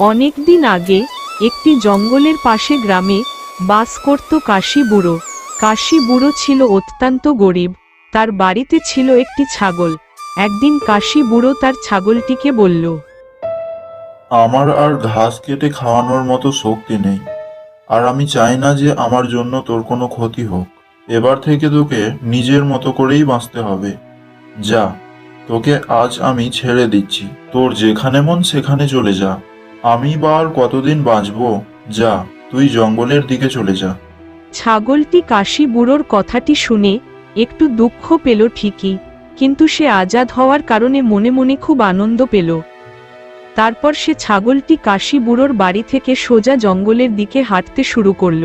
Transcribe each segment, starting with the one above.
অনেক দিন আগে একটি জঙ্গলের পাশে গ্রামে বাস করত কাশি বুড়ো। কাশি বুড়ো ছিল অত্যন্ত গরিব, তার বাড়িতে ছিল একটি ছাগল। একদিন কাশি বুড়ো তার ছাগলটিকে বলল, আমার আর ঘাস কেটে খাওয়ানোর মতো শক্তি নেই, আর আমি চাই না যে আমার জন্য তোর কোনো ক্ষতি হোক। এবার থেকে তোকে নিজের মতো করেই বাঁচতে হবে। যা, তোকে আজ আমি ছেড়ে দিচ্ছি। তোর যেখানে মন সেখানে চলে যা। আমি বা আর কতদিন বাঁচব? যা, তুই জঙ্গলের দিকে চলে যা। ছাগলটি কাশি বুড়োর কথাটি শুনে একটু দুঃখ পেল ঠিকই, কিন্তু সে আজাদ হওয়ার কারণে মনে মনে খুব আনন্দ পেল। তারপর সে ছাগলটি কাশি বুড়োর বাড়ি থেকে সোজা জঙ্গলের দিকে হাঁটতে শুরু করল।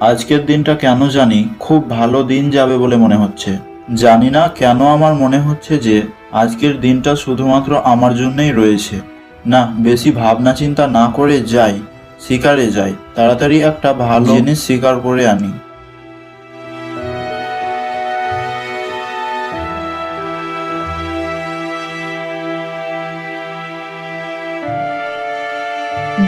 আজকের দিনটা কেন জানি খুব ভালো দিন যাবে বলে মনে হচ্ছে। জানি না কেন আমার মনে হচ্ছে যে আজকের দিনটা শুধুমাত্র আমার জন্যই রয়েছে। না বেশি ভাবনা চিন্তা না করে যাই শিকারে যাই তাড়াতাড়ি একটা ভালো জিনিস শিকার করে আনি।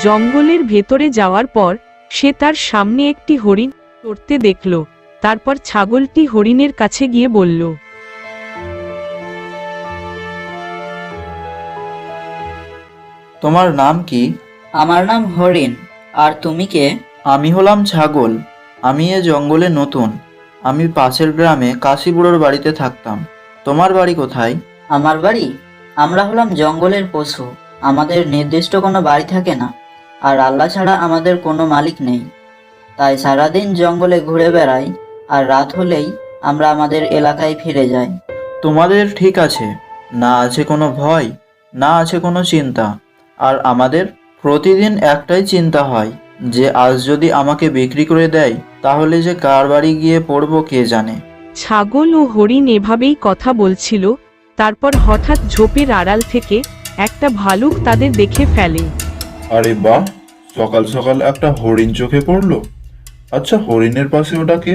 জঙ্গলের ভেতরে যাওয়ার পর সে তার সামনে একটি হরিণ চড়তে দেখল। তারপর ছাগলটি হরিণের কাছে গিয়ে বলল তোমার নাম কি? আমার নাম হরিণ। আর তুমি কে? আমি হলাম ছাগল। আমি এ জঙ্গলে নতুন। আমি পাশের গ্রামে কাশিবুড়োর বাড়িতে থাকতাম। তোমার বাড়ি কোথায়? আমার বাড়ি? আমরা হলাম জঙ্গলের পশু। আমাদের নির্দিষ্ট কোনো বাড়ি থাকে না। আর আল্লাহ ছাড়া আমাদের কোনো মালিক নেই। তাই সারাদিন জঙ্গলে ঘুরে বেড়াই আর রাত হলেই আমরা আমাদের এলাকায় ফিরে যাই। তোমাদের ঠিক আছে না আছে কোনো ভয় না আছে কোনো চিন্তা। আর আমাদের প্রতিদিন একটাই চিন্তা হয় যে আজ যদি আমাকে বিক্রি করে দেয় তাহলে যে কার বাড়ি গিয়ে পড়ব কে জানে। ছাগল ও হরিণ এভাবেই কথা বলছিল তারপর হঠাৎ ঝোপের আড়াল থেকে একটা ভালুক তাদের দেখে ফেলে। আরে বাহ সকাল সকাল একটা হরিণ চোখে পড়ল। আচ্ছা হরিণের পাশে ওটাকে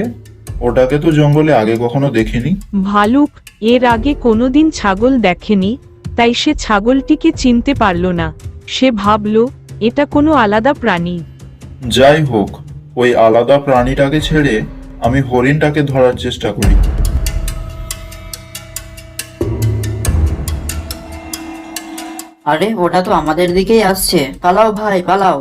ওটাকে তো জঙ্গলে আগে কখনো দেখিনি। ভালুক এর আগে কোনোদিন ছাগল দেখেনি তাই সে ছাগলটিকে চিনতে পারল না। সে ভাবল এটা কোনো আলাদা প্রাণী। যাই হোক ওই আলাদা প্রাণীটাকে ছেড়ে আমি হরিণটাকে ধরার চেষ্টা করি। আরে ওটা তো আমাদের দিকেই আসছে। পালাও ভাই পালাও।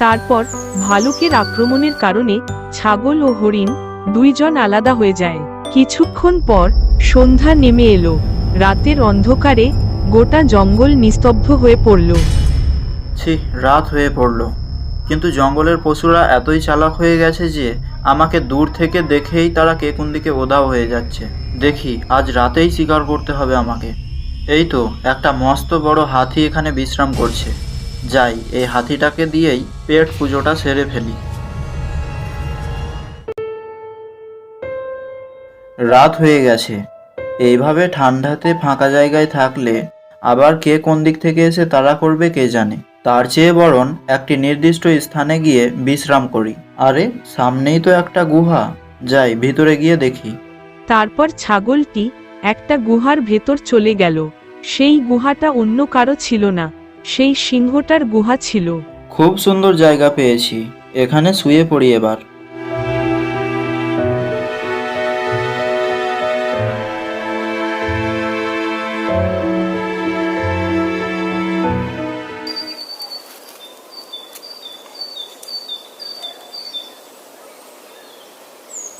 তারপর ভালুকের আক্রমণের কারণে ছাগল ও হরিণ দুইজন আলাদা হয়ে যায়। কিছুক্ষণ পর সন্ধ্যা নেমে এলো। রাতের অন্ধকারে গোটা জঙ্গল নিস্তব্ধ হয়ে পড়ল। ছি, রাত হয়ে পড়ল। কিন্তু জঙ্গলের পশুরা এতই চালাক হয়ে গেছে যে আমাকে দূর থেকে দেখেই তারা কে কোন দিকে ওধাও হয়ে যাচ্ছে। দেখি, আজ রাতেই শিকার করতে হবে আমাকে। এই তো, একটা মস্ত বড় হাতি এখানে বিশ্রাম করছে। যাই, এই হাতিটাকে দিয়েই পেট পুজোটা সেরে ফেলি। রাত হয়ে গেছে। এইভাবে ঠান্ডাতে ফাঁকা জায়গায় থাকলে আবার কে কোন দিক থেকে এসে তাড়া করবে কে জানে। তার চেয়ে বরং একটি নির্দিষ্ট স্থানে গিয়ে বিশ্রাম করি। আরে, সামনেই তো একটা গুহা। যাই, ভিতরে গিয়ে দেখি। তারপর ছাগলটি একটা গুহার ভেতর চলে গেল। সেই গুহাটা অন্য কারও ছিল না। সেই সিংহটার গুহা ছিল। খুব সুন্দর জায়গা পেয়েছি। এখানে শুয়ে পড়ি এবার।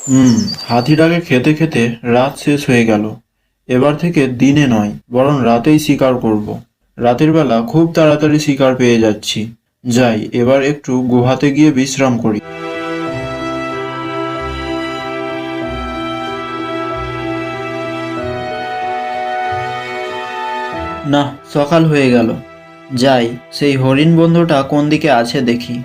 হুম হাতিটাকে খেতে খেতে রাত শেষ হয়ে গেল। এবার থেকে দিনে নয় বরং রাতেই শিকার করব। রাতের বেলা খুব তাড়াতাড়ি শিকার পেয়ে যাচ্ছি। যাই, এবার একটু গুহাতে গিয়ে বিশ্রাম করি। না সকাল হয়ে গেল। যাই, সেই হরিণ বন্ধুটা কোন দিকে আছে দেখি।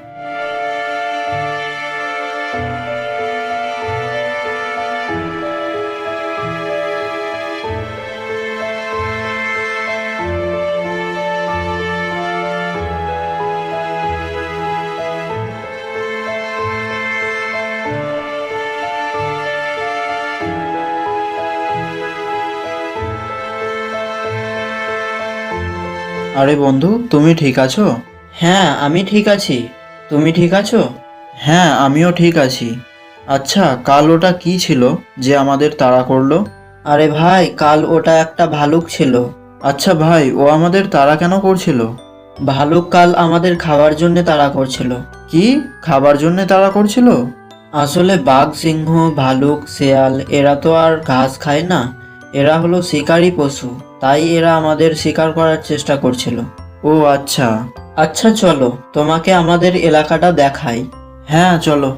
আরে বন্ধু তুমি ঠিক আছো? হ্যাঁ আমি ঠিক আছি। তুমি ঠিক আছো? হ্যাঁ আমিও ঠিক আছি। আচ্ছা কাল ওটা কি ছিল যে আমাদের তাড়া করল? আরে ভাই কাল ওটা একটা ভালুক ছিল। আচ্ছা ভাই ও আমাদের তাড়া কেন করছিল? ভালুক কাল আমাদের খাবার জন্য তাড়া করছিল। কি? খাবার জন্য তাড়া করছিল? আসলে বাঘ সিংহ ভালুক শেয়াল এরা তো আর ঘাস খায় না। এরা হলো শিকারী পশু। তাই এরা আমাদের শিকার করার চেষ্টা করছিল। ও আচ্ছা। আচ্ছা চলো তোমাকে আমাদের এলাকাটা দেখাই। হ্যাঁ চলো।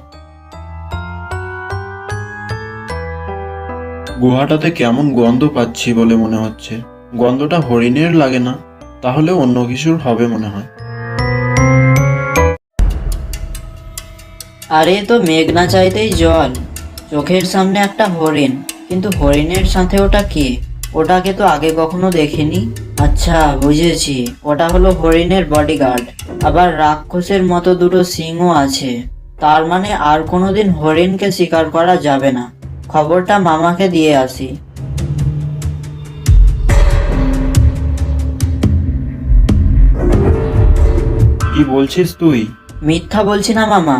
গুহাটাতে কেমন গন্ধ পাচ্ছি বলে মনে হচ্ছে। গন্ধটা হরিণের লাগে না তাহলে অন্য কিছুর হবে মনে হয়। আরে তো মেঘ না চাইতেই জল। চোখের সামনে একটা হরিণ কিন্তু হরিণের সাথে ওটা কে? ওটাকে তো আগে কখনো দেখিনি। আচ্ছা বুঝেছি। ওটা হলো হরিণের বডিগার্ড আবার রাক্ষসের মতো দুটো সিংও আছে। তার মানে আর কোনোদিন হরিণকে শিকার করা যাবে না। খবরটা মামাকে দিয়ে আসি। কি বলছিস তুই? মিথ্যা বলছি না মামা।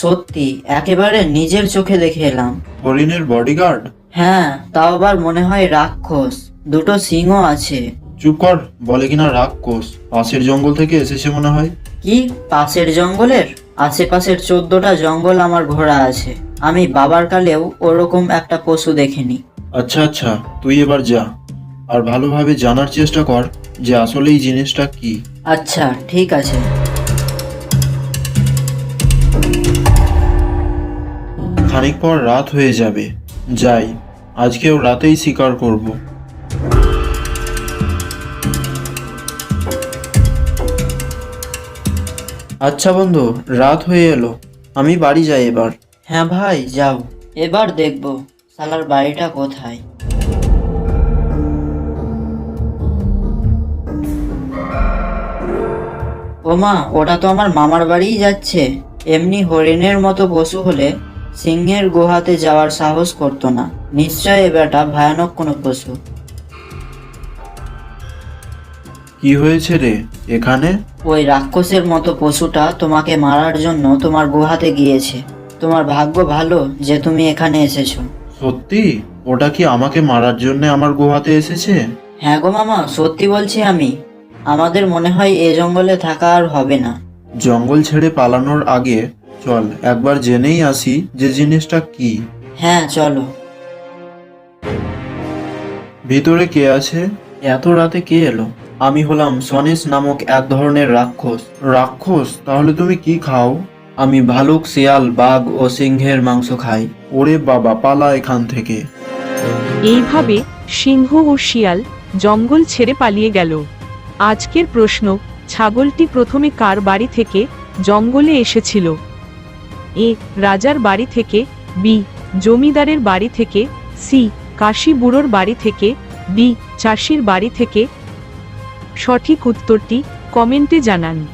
সত্যি একেবারে নিজের চোখে দেখে এলাম। হরিণের বডিগার্ড হ্যাঁ তাও আবার মনে হয় রাক্ষস। দুটো সিংও আছে। চুপ কর বলে কিনা রাক্ষস। পাশের জঙ্গল থেকে এসেছে মনে হয়। কি? পাশের জঙ্গলের? আশেপাশের চোদ্দটা জঙ্গল আমার ঘোরা আছে। আমি বাবার কালেও ওরকম একটা পশু দেখিনি। আচ্ছা আচ্ছা তুই এবার যা। আর ভালোভাবে জানার চেষ্টা কর যে আসলে এই জিনিসটা কি। আচ্ছা ঠিক আছে। খানিক পর রাত হয়ে যাবে। যাই, আজকেও রাতেই শিকার করব। আচ্ছা বন্ধু, রাত হয়ে এলো। আমি বাড়ি যাই এবার। হ্যাঁ ভাই, যাও। এবার দেখব সালার বাড়িটা কোথায়। ওমা, ওটা তো আমার মামার বাড়িই যাচ্ছে। এমনি হরিণের মতো পশু হলে সিংহের গুহাতে যাওয়ার সাহস করতো না। নিশ্চয় এ বেটা ভয়ানক কোনো পশু। কি হয়েছে রে এখানে? ওই রাক্ষসের মতো পশুটা তোমাকে মারার জন্য তোমার গুহাতে গিয়েছে। তোমার ভাগ্য ভালো যে তুমি এখানে এসেছ। সত্যি? ওটা কি আমাকে মারার জন্য আমার গুহাতে এসেছে? হ্যাঁ গো মামা সত্যি বলছি আমি। আমাদের মনে হয় এ জঙ্গলে থাকা আর হবে না। জঙ্গল ছেড়ে পালানোর আগে চল একবার জেনেই আসি যে জিনিসটা কি। হ্যাঁ চলো। ভিতরে কে আছে? এত রাতে কে এলো? আমি হলাম সনেশ নামক এক ধরনের রাক্ষস। রাক্ষস? তাহলে তুমি কি খাও? আমি ভালুক শিয়াল বাঘ ও সিংহের মাংস খাই। ওরে বাবা পালা এখান থেকে। এইভাবে সিংহ ও শিয়াল জঙ্গল ছেড়ে পালিয়ে গেল। আজকের প্রশ্ন ছাগলটি প্রথমে কার বাড়ি থেকে জঙ্গলে এসেছিল? এ, রাজার বাড়ি থেকে, বি, জমিদারের বাড়ি থেকে, সি, কাশি বুড়োর বাড়ি থেকে, ডি, চাষির বাড়ি থেকে। সঠিক উত্তরটি কমেন্টে জানান।